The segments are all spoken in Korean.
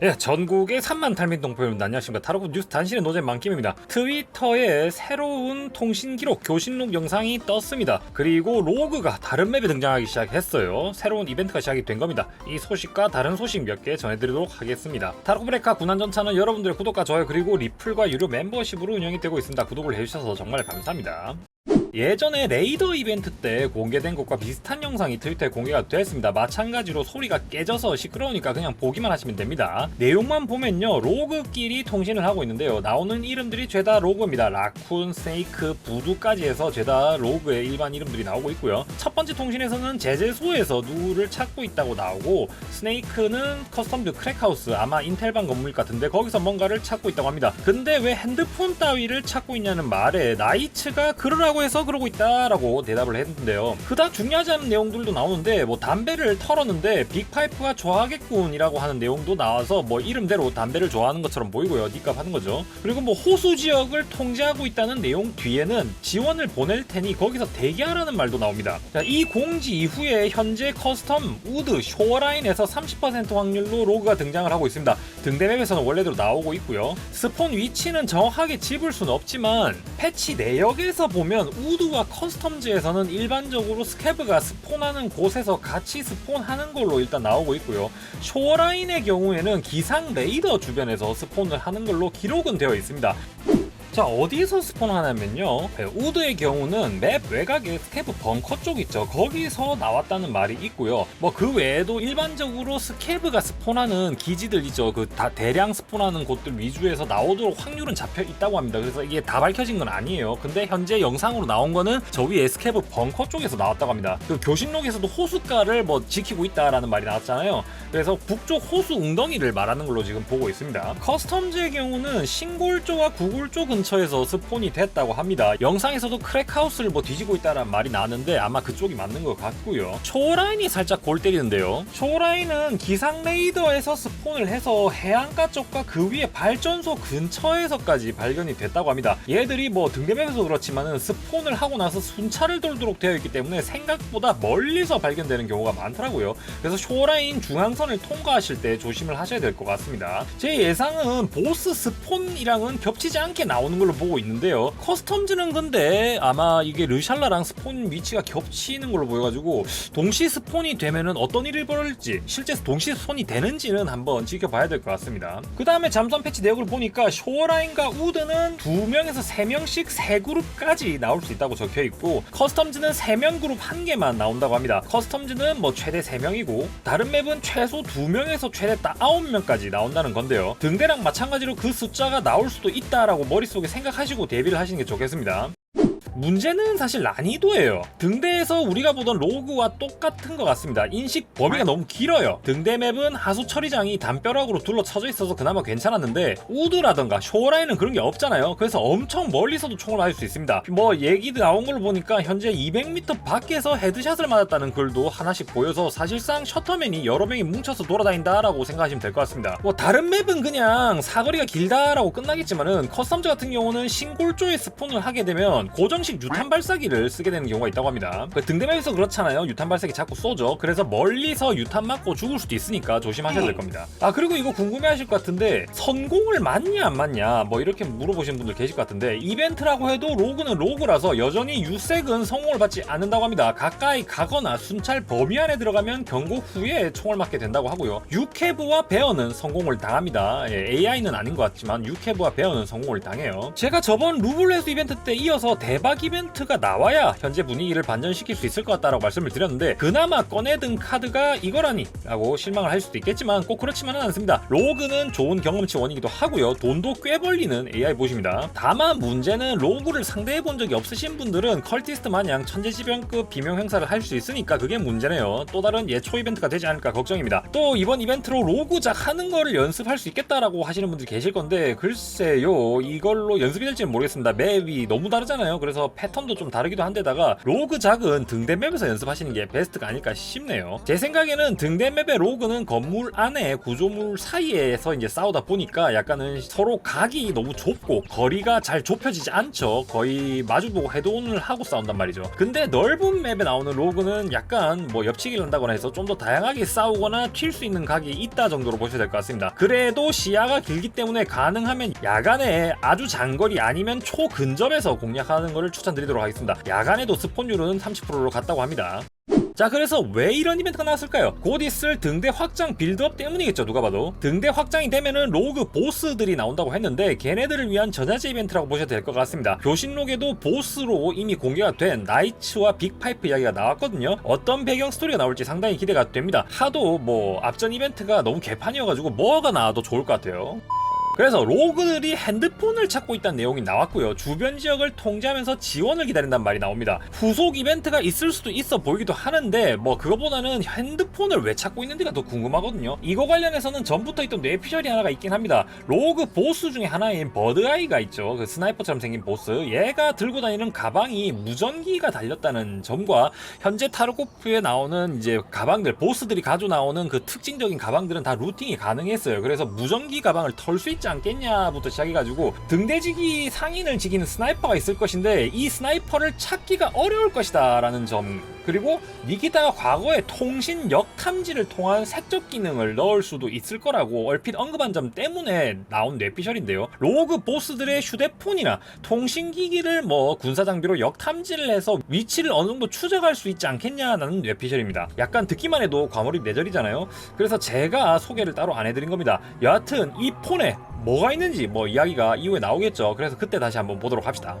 예, 전국의 3만 탈민 동포여러분 안녕하십니까. 타로급 뉴스 단신의 노잼 만김입니다. 트위터에 새로운 통신 기록 교신록 영상이 떴습니다. 그리고 로그가 다른 맵에 등장하기 시작했어요. 새로운 이벤트가 시작이 된 겁니다. 이 소식과 다른 소식 몇 개 전해드리도록 하겠습니다. 타로급 레카 군안전차는 여러분들의 구독과 좋아요 그리고 리플과 유료 멤버십으로 운영이 되고 있습니다. 구독을 해주셔서 정말 감사합니다 예전에 레이더 이벤트 때 공개된 것과 비슷한 영상이 트위터에 공개가 됐습니다. 마찬가지로 소리가 깨져서 시끄러우니까 그냥 보기만 하시면 됩니다. 내용만 보면요. 로그끼리 통신을 하고 있는데요. 나오는 이름들이 죄다 로그입니다. 라쿤, 스네이크, 부두까지 해서 죄다 로그의 일반 이름들이 나오고 있고요. 첫 번째 통신에서는 제재소에서 누구를 찾고 있다고 나오고 스네이크는 커스텀드 크랙하우스 아마 인텔방 건물 같은데 거기서 뭔가를 찾고 있다고 합니다. 근데 왜 핸드폰 따위를 찾고 있냐는 말에 나이츠가 그러라고 해서 그러고 있다라고 대답을 했는데요. 그닥 중요하지 않은 내용들도 나오는데 뭐 담배를 털었는데 빅파이프가 좋아하겠군이라고 하는 내용도 나와서 뭐 이름대로 담배를 좋아하는 것처럼 보이고요. 니값 하는 거죠. 그리고 뭐 호수 지역을 통제하고 있다는 내용 뒤에는 지원을 보낼 테니 거기서 대기하라는 말도 나옵니다. 자, 이 공지 이후에 현재 커스텀 우드 쇼어라인에서 30% 확률로 로그가 등장을 하고 있습니다. 등대맵에서는 원래대로 나오고 있고요. 스폰 위치는 정확하게 집을 수는 없지만 패치 내역에서 보면 우드와 커스텀즈에서는 일반적으로 스캐브가 스폰하는 곳에서 같이 스폰하는 걸로 일단 나오고 있고요. 쇼어라인의 경우에는 기상 레이더 주변에서 스폰을 하는 걸로 기록은 되어 있습니다. 자 어디서 스폰하냐면요. 네, 우드의 경우는 맵 외곽에 스케브 벙커 쪽 있죠. 거기서 나왔다는 말이 있고요. 뭐 그 외에도 일반적으로 스케브가 스폰하는 기지들 있죠. 그 다 대량 스폰하는 곳들 위주에서 나오도록 확률은 잡혀 있다고 합니다. 그래서 이게 다 밝혀진 건 아니에요. 근데 현재 영상으로 나온 거는 저 위에 스케브 벙커 쪽에서 나왔다고 합니다. 그 교신록에서도 호숫가를 뭐 지키고 있다라는 말이 나왔잖아요. 그래서 북쪽 호수 웅덩이를 말하는 걸로 지금 보고 있습니다. 커스텀즈의 경우는 신골조와 구골조 근 처에서 스폰이 됐다고 합니다. 영상에서도 크랙하우스를 뭐 뒤지고 있다는 말이 나왔는데 아마 그쪽이 맞는 것 같고요. 쇼라인이 살짝 골 때리는데요. 쇼라인은 기상 레이더에서 스폰을 해서 해안가 쪽과 그 위에 발전소 근처에서까지 발견이 됐다고 합니다. 얘들이 뭐 등대맵에서 그렇지만은 스폰을 하고 나서 순찰을 돌도록 되어 있기 때문에 생각보다 멀리서 발견되는 경우가 많더라고요. 그래서 쇼라인 중앙선을 통과하실 때 조심을 하셔야 될 것 같습니다. 제 예상은 보스 스폰이랑은 겹치지 않게 나오는 걸로 보고 있는데요. 커스텀즈는 근데 아마 이게 르샬라랑 스폰 위치가 겹치는 걸로 보여가지고 동시 스폰이 되면은 어떤 일이 벌어질지 실제 동시 스폰이 되는지는 한번 지켜봐야 될 것 같습니다. 그 다음에 잠수함 패치 내역을 보니까 쇼어라인과 우드는 두 명에서 세 명씩 세 그룹까지 나올 수 있다고 적혀 있고 커스텀즈는 세명 그룹 한 개만 나온다고 합니다. 커스텀즈는 뭐 최대 세 명이고 다른 맵은 최소 두 명에서 최대 딱 아홉 명까지 나온다는 건데요. 등대랑 마찬가지로 그 숫자가 나올 수도 있다라고 머릿속에 생각하시고 대비를 하시는 게 좋겠습니다. 문제는 사실 난이도예요. 등대에서 우리가 보던 로그와 똑같은 것 같습니다. 인식 범위가 너무 길어요. 등대 맵은 하수 처리장이 담벼락으로 둘러쳐져 있어서 그나마 괜찮았는데 우드라던가 쇼라인은 그런 게 없잖아요. 그래서 엄청 멀리서도 총을 맞을 수 있습니다. 뭐 얘기 나온 걸로 보니까 현재 200m 밖에서 헤드샷을 맞았다는 글도 하나씩 보여서 사실상 셔터맨이 여러 명이 뭉쳐서 돌아다닌다라고 생각하시면 될 것 같습니다. 뭐 다른 맵은 그냥 사거리가 길다라고 끝나겠지만은 커스텀즈 같은 경우는 신골조에 스폰을 하게 되면 고정 식 유탄 발사기를 쓰게 되는 경우가 있다고 합니다. 그 등대맵에서 그렇잖아요. 유탄 발사기 자꾸 쏘죠. 그래서 멀리서 유탄 맞고 죽을 수도 있으니까 조심하셔야 될 겁니다. 아 그리고 이거 궁금해하실 것 같은데 성공을 맞냐 안 맞냐 뭐 이렇게 물어보시는 분들 계실 것 같은데 이벤트라고 해도 로그는 로그라서 여전히 유색은 성공을 받지 않는다고 합니다. 가까이 가거나 순찰 범위 안에 들어가면 경고 후에 총을 맞게 된다고 하고요. 유캐브와 베어는 성공을 당합니다. 예, AI는 아닌 것 같지만 유캐브와 베어는 성공을 당해요. 제가 저번 루블레스 이벤트 때 이어서 대박 이벤트가 나와야 현재 분위기를 반전시킬 수 있을 것 같다라고 말씀을 드렸는데 그나마 꺼내든 카드가 이거라니 라고 실망을 할 수도 있겠지만 꼭 그렇지만은 않습니다. 로그는 좋은 경험치 원이기도 하고요. 돈도 꽤 벌리는 AI 보십니다. 다만 문제는 로그를 상대해 본 적이 없으신 분들은 컬티스트 마냥 천재지변급 비명 행사를 할 수 있으니까 그게 문제네요. 또 다른 예초 이벤트가 되지 않을까 걱정입니다. 또 이번 이벤트로 로그작 하는 거를 연습할 수 있겠다라고 하시는 분들이 계실 건데 글쎄요 이걸로 연습이 될지는 모르겠습니다. 맵이 너무 다르잖아요. 그래서 그래서 패턴도 좀 다르기도 한데다가 로그 작은 등대 맵에서 연습하시는 게 베스트가 아닐까 싶네요. 제 생각에는 등대 맵의 로그는 건물 안에 구조물 사이에서 이제 싸우다 보니까 약간은 서로 각이 너무 좁고 거리가 잘 좁혀지지 않죠. 거의 마주보고 헤드온을 하고 싸운단 말이죠. 근데 넓은 맵에 나오는 로그는 약간 뭐 옆치기를 한다거나 해서 좀 더 다양하게 싸우거나 튈수 있는 각이 있다 정도로 보셔야 될 것 같습니다. 그래도 시야가 길기 때문에 가능하면 야간에 아주 장거리 아니면 초근접에서 공략하는 것을 추천드리도록 하겠습니다. 야간에도 스폰율은 30%로 갔다고 합니다. 자 그래서 왜 이런 이벤트가 나왔을까요? 곧 있을 등대 확장 빌드업 때문이겠죠 누가 봐도 등대 확장이 되면은 로그 보스들이 나온다고 했는데 걔네들을 위한 전야제 이벤트라고 보셔도 될 것 같습니다 교신록에도 보스로 이미 공개가 된 나이츠와 빅파이프 이야기가 나왔거든요 어떤 배경 스토리가 나올지 상당히 기대가 됩니다 하도 뭐 앞전 이벤트가 너무 개판이어가지고 뭐가 나와도 좋을 것 같아요 그래서 로그들이 핸드폰을 찾고 있다는 내용이 나왔고요. 주변 지역을 통제하면서 지원을 기다린다는 말이 나옵니다. 후속 이벤트가 있을 수도 있어 보이기도 하는데 뭐 그거보다는 핸드폰을 왜 찾고 있는지가 더 궁금하거든요. 이거 관련해서는 전부터 있던 뇌피셜이 하나가 있긴 합니다. 로그 보스 중에 하나인 버드아이가 있죠. 그 스나이퍼처럼 생긴 보스. 얘가 들고 다니는 가방이 무전기가 달렸다는 점과 현재 타르코프에 나오는 이제 가방들 보스들이 가져 나오는 그 특징적인 가방들은 다 루팅이 가능했어요. 그래서 무전기 가방을 털 수 있지 않겠냐부터 시작해가지고 등대지기 상인을 지키는 스나이퍼가 있을 것인데 이 스나이퍼를 찾기가 어려울 것이다 라는 점 그리고 니키타가 과거에 통신 역탐지를 통한 색적 기능을 넣을 수도 있을 거라고 얼핏 언급한 점 때문에 나온 뇌피셜인데요. 로그 보스들의 휴대폰이나 통신기기를 뭐 군사 장비로 역탐지를 해서 위치를 어느 정도 추적할 수 있지 않겠냐라는 뇌피셜입니다. 약간 듣기만 해도 과몰입 내절이잖아요. 그래서 제가 소개를 따로 안 해드린 겁니다. 여하튼 이 폰에 뭐가 있는지 뭐 이야기가 이후에 나오겠죠. 그래서 그때 다시 한번 보도록 합시다.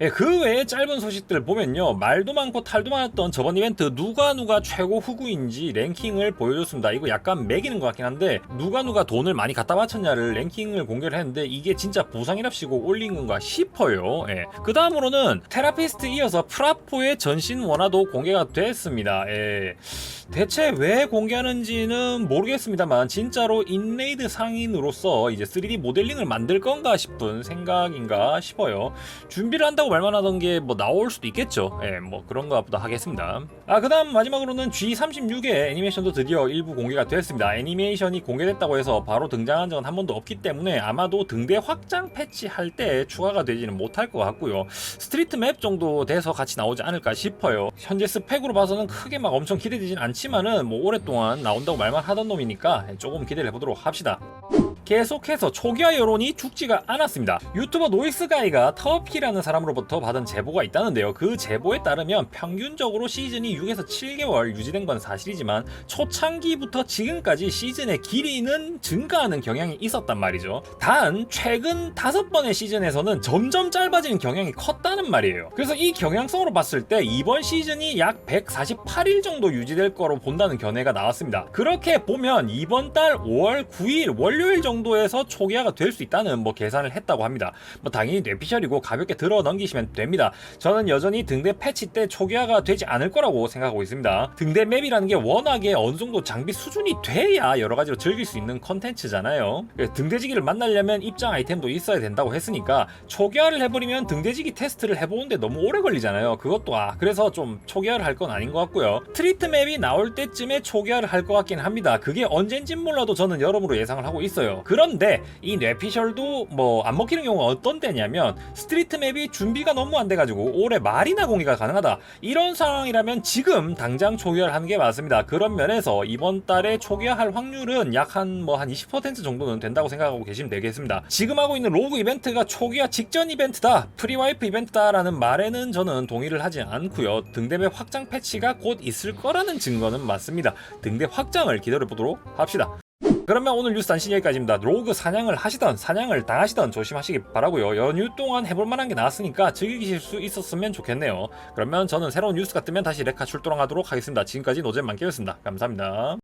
예, 그 외에 짧은 소식들 보면요. 말도 많고 탈도 많았던 저번 이벤트 누가 누가 최고 후구인지 랭킹을 보여줬습니다. 이거 약간 매기는 것 같긴 한데 누가 누가 돈을 많이 갖다 바쳤냐를 랭킹을 공개를 했는데 이게 진짜 보상이랍시고 올린 건가 싶어요. 예. 그 다음으로는 테라피스트 이어서 프라포의 전신 원화도 공개가 됐습니다. 예. 대체 왜 공개하는지는 모르겠습니다만 진짜로 인레이드 상인으로서 이제 3D 모델링을 만들 건가 싶은 생각인가 싶어요. 준비를 한다고 말만 하던 게 뭐 나올 수도 있겠죠. 예, 뭐 그런 거 보다 하겠습니다. 아, 그 다음 마지막으로는 G36의 애니메이션도 드디어 일부 공개가 됐습니다. 애니메이션이 공개됐다고 해서 바로 등장한 적은 한 번도 없기 때문에 아마도 등대 확장 패치할 때 추가가 되지는 못할 것 같고요. 스트리트 맵 정도 돼서 같이 나오지 않을까 싶어요. 현재 스펙으로 봐서는 크게 막 엄청 기대되진 않지만은 뭐 오랫동안 나온다고 말만 하던 놈이니까 조금 기대를 해보도록 합시다. 계속해서 초기화 여론이 죽지가 않았습니다. 유튜버 노이스가이가 터피라는 사람으로부터 받은 제보가 있다는데요. 그 제보에 따르면 평균적으로 시즌이 6에서 7개월 유지된 건 사실이지만 초창기부터 지금까지 시즌의 길이는 증가하는 경향이 있었단 말이죠. 단 최근 다섯 번의 시즌에서는 점점 짧아지는 경향이 컸다는 말이에요. 그래서 이 경향성으로 봤을 때 이번 시즌이 약 148일 정도 유지될 거로 본다는 견해가 나왔습니다. 그렇게 보면 이번 달 5월 9일 월요일 정도 에서 초기화가 될 수 있다는 뭐 계산을 했다고 합니다. 뭐 당연히 뇌피셜이고 가볍게 들어 넘기시면 됩니다. 저는 여전히 등대 패치 때 초기화가 되지 않을 거라고 생각하고 있습니다. 등대 맵이라는 게 워낙에 어느 정도 장비 수준이 돼야 여러 가지로 즐길 수 있는 컨텐츠잖아요. 등대지기를 만나려면 입장 아이템도 있어야 된다고 했으니까 초기화를 해버리면 등대지기 테스트를 해보는데 너무 오래 걸리잖아요. 그것도 아 그래서 좀 초기화를 할 건 아닌 것 같고요. 트리트 맵이 나올 때쯤에 초기화를 할 것 같긴 합니다. 그게 언젠진 몰라도 저는 여러모로 예상을 하고 있어요. 그런데 이 뇌피셜도 뭐 안 먹히는 경우가 어떤 때냐면 스트리트 맵이 준비가 너무 안 돼가지고 올해 말이나 공개가 가능하다 이런 상황이라면 지금 당장 초기화를 하는 게 맞습니다. 그런 면에서 이번 달에 초기화할 확률은 약 한 뭐 한 20% 정도는 된다고 생각하고 계시면 되겠습니다. 지금 하고 있는 로그 이벤트가 초기화 직전 이벤트다, 프리와이프 이벤트다라는 말에는 저는 동의를 하지 않고요. 등대맵 확장 패치가 곧 있을 거라는 증거는 맞습니다. 등대 확장을 기다려 보도록 합시다. 그러면 오늘 뉴스 단신 여기까지입니다. 로그 사냥을 하시던 사냥을 당하시던 조심하시기 바라고요. 연휴 동안 해볼 만한 게 나왔으니까 즐기실 수 있었으면 좋겠네요. 그러면 저는 새로운 뉴스가 뜨면 다시 레카 출동하도록 하겠습니다. 지금까지 노잼 만개였습니다. 감사합니다.